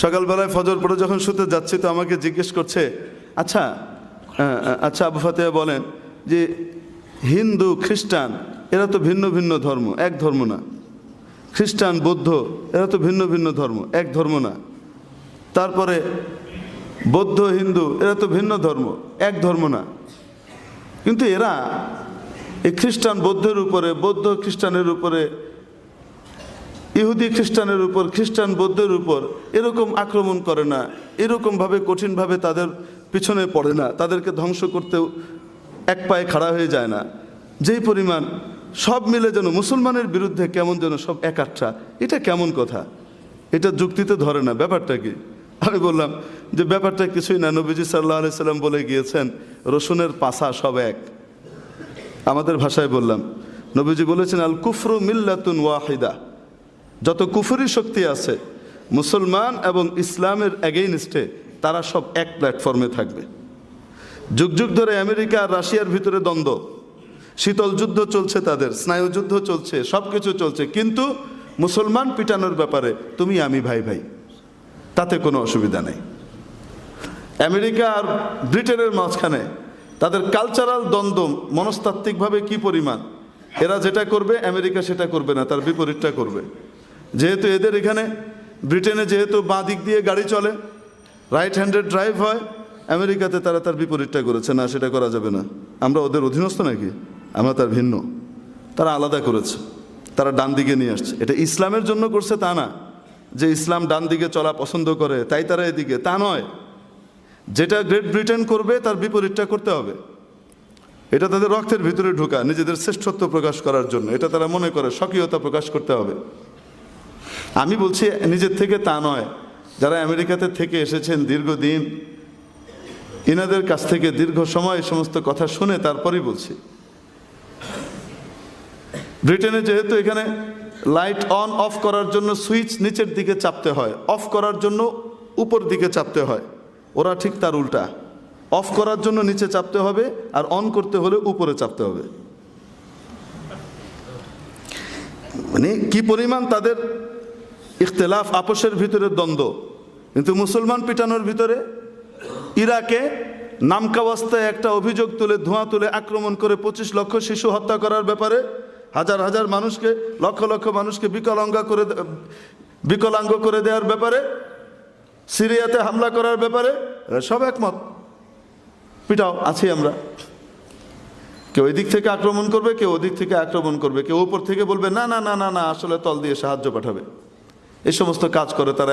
সকালবেলায় ফজর পড়ে যখন শুতে যাচ্ছি, তো আমাকে জিজ্ঞেস করছে আচ্ছা আচ্ছা আবু ফাতেহা বলেন যে, হিন্দু, খ্রিস্টান, এরা তো ভিন্ন ভিন্ন ধর্ম, এক ধর্ম না। খ্রিস্টান, বৌদ্ধ, এরা তো ভিন্ন ভিন্ন ধর্ম, এক ধর্ম না। তারপরে, বৌদ্ধ, হিন্দু, এরা তো ভিন্ন ধর্ম, এক ধর্ম না। কিন্তু এরা, এই খ্রিস্টান, বৌদ্ধের উপরে, বৌদ্ধ, খ্রিস্টানের উপরে ইহুদি খ্রিস্টানের উপর, খ্রিস্টান বৌদ্ধের উপর এরকম আক্রমণ করে না, এরকমভাবে কঠিনভাবে তাদের পিছনে পড়ে না, তাদেরকে ধ্বংস করতেও এক পায়ে খাড়া হয়ে যায় না। যেই পরিমাণ সব মিলে যেন মুসলমানের বিরুদ্ধে কেমন যেন সব একাট্টা, এটা কেমন কথা? এটা যুক্তিতে ধরে না, ব্যাপারটা কি? আমি বললাম যে ব্যাপারটা কিছুই না, নবীজি সাল্লাহ আলি সাল্লাম বলে গিয়েছেন, রসুনের পাশা সব এক। আমাদের ভাষায় বললাম, নবীজি বলেছেন আল কুফরু মিল্লাতুন ওয়াহিদা। যত কুফুরি শক্তি আছে, মুসলমান এবং ইসলামের এগেইনস্টে তারা সব এক প্ল্যাটফর্মে থাকবে। যুগ যুগ ধরে আমেরিকা আর রাশিয়ার ভিতরে দ্বন্দ্ব। শীতল যুদ্ধ চলছে তাদের স্নায়ুযুদ্ধ চলছে সব কিছু চলছে। কিন্তু মুসলমান পিটানোর ব্যাপারে তুমি, আমি, ভাই ভাই, তাতে কোনো অসুবিধা নেই। আমেরিকা আর ব্রিটেনের মাঝখানে তাদের কালচারাল দ্বন্দ্ব মনস্তাত্ত্বিকভাবে কি পরিমাণ? এরা যেটা করবে, আমেরিকা সেটা করবে না, তার বিপরীতটা করবে। যেহেতু এদের এখানে, ব্রিটেনে যেহেতু বাঁ দিক দিয়ে গাড়ি চলে রাইট হ্যান্ডেড ড্রাইভ হয়, আমেরিকাতে তারা তার বিপরীতটা করেছে, না, সেটা করা যাবে না। আমরা ওদের অধীনস্থ নাকি? আমরা তার ভিন্ন। তারা আলাদা করেছে। তারা ডান দিকে নিয়ে আসছে। এটা ইসলামের জন্য করছে তা না। যে ইসলাম ডান দিকে চলা পছন্দ করে, তাই তারা এদিকে। তা নয়। যেটা গ্রেট ব্রিটেন করবে, তার বিপরীতটা করতে হবে। এটা তাদের রক্তের ভিতরে ঢোকা, নিজেদের শ্রেষ্ঠত্ব প্রকাশ করার জন্য। এটা তারা মনে করে, স্বকীয়তা প্রকাশ করতে হবে। আমি বলছি নিজের থেকে তা নয়। যারা আমেরিকাতে থেকে এসেছেন দীর্ঘদিন, ইনাদের কাছ থেকে দীর্ঘ সময় এই সমস্ত কথা শুনে তারপরেই বলছি। ব্রিটেনে যেহেতু এখানে লাইট অন, অফ করার জন্য সুইচ নিচের দিকে চাপতে হয়, অফ করার জন্য উপর দিকে চাপতে হয়, ওরা ঠিক তার উল্টা। অফ করার জন্য নিচে চাপতে হবে আর অন করতে হলে উপরে চাপতে হবে। মানে কি পরিমাণ তাদের ইখতলাফ আপোষের ভিতরে দ্বন্দ্ব। কিন্তু মুসলমান পিটানোর ভিতরে ইরাকে নামকাওয়াস্তায় একটা অভিযোগ তুলে, ধোঁয়া তুলে আক্রমণ করে পঁচিশ লক্ষ শিশু হত্যা করার ব্যাপারে হাজার হাজার মানুষকে, লক্ষ লক্ষ মানুষকে বিকলাঙ্গা করে বিকলাঙ্গ করে দেওয়ার ব্যাপারে, সিরিয়াতে হামলা করার ব্যাপারে সব একমত। পিটাও, আছি আমরা। কেউ এদিক থেকে আক্রমণ করবে, কেউ ওদিক থেকে আক্রমণ করবে। কেউ উপর থেকে বলবে, না না না না না, আসলে তল দিয়ে সাহায্য পাঠাবে। এই সমস্ত কাজ করে তারা